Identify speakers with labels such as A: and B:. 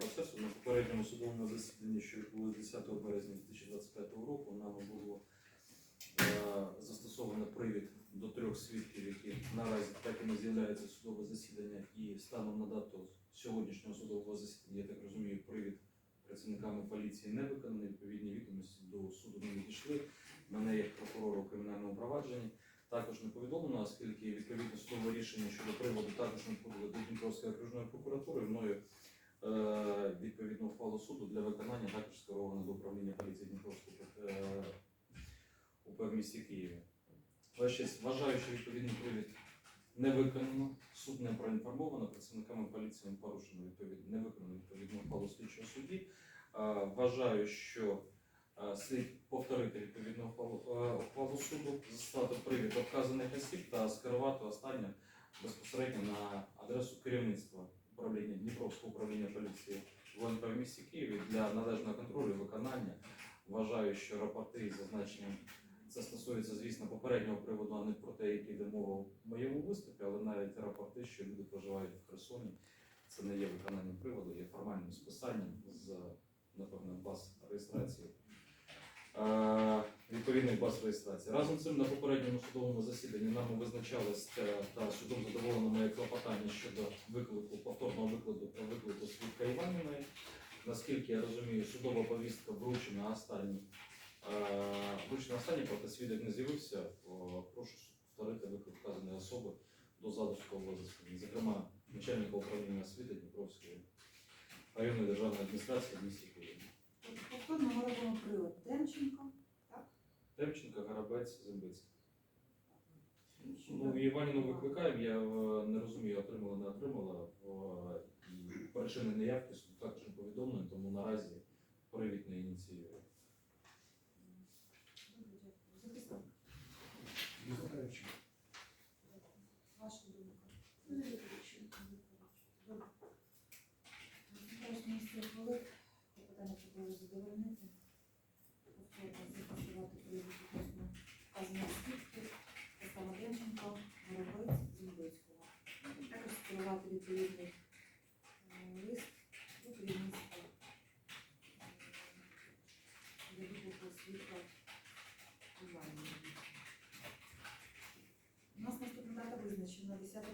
A: процесу на попередньому судовому засіданні, що відбулося 10 березня 2025 року, нами було застосовано привід до трьох свідків, які наразі так і не з'являються судове засідання, і станом на дату сьогоднішнього судового засідання, я так розумію, привід працівниками поліції не виконаний, відповідні відомості до суду не відійшли. Мене як прокурора у кримінальному провадженні також не повідомлено, оскільки відповідне судове рішення щодо приводу також надходило до Дніпровської окружної прокуратури. Мною відповідну ухвалу суду для виконання також скеровано до управління поліції Дніпровської е, УП в місті Києві. Вважаю, що відповідний привід не виконано, суд не проінформовано, працівниками поліції порушено відповідно, не виконано відповідну ухвалу слідчого судді. Е, Вважаю, що е, слід повторити відповідну е, ухвалу суду, застати привід вказаних осіб та скерувати останнє безпосередньо на адресу керівництва управління Дніпровського управління поліції в місті Києві для належного контролю виконання. Вважаю, що рапорти із зазначенням це стосується, звісно, попереднього приводу, а не про те, який йде мова в моєму виступі, але навіть рапорти, що люди проживають в Херсоні, це не є виконанням приводу, є формальним списанням з, напевно, баз реєстрації. Е, Відповідних баз реєстрації. Разом з цим на попередньому судовому засіданні нами визначалось е, та судом задоволено моє клопотання щодо виклику Наскільки я розумію, судова повістка вручена останній. Е, Вручена останній, проте свідок не з'явився. Прошу повторити виклик вказаної особи до судового засідання, зокрема начальника управління освіти Дніпровської районної державної адміністрації в місті Києві.
B: Повторно ми робимо привод Демченко.
A: Темченко, Гарабець, Зембицький. Ну, Іваніну викликаємо, я е, не розумію, отримала, не отримала. е, І причини неявки тому наразі привід не ініціює.
B: Ваша думка. Зараз місце хвилин. Питання пропоную задовольнити. Повторно зафіксувати привід відносно вказаних свідків. Оксана Демченко, Горобець, Зімбицького. Також скерувати відповідний лист до керівництва е, для світла. У нас наступна дата визначена 10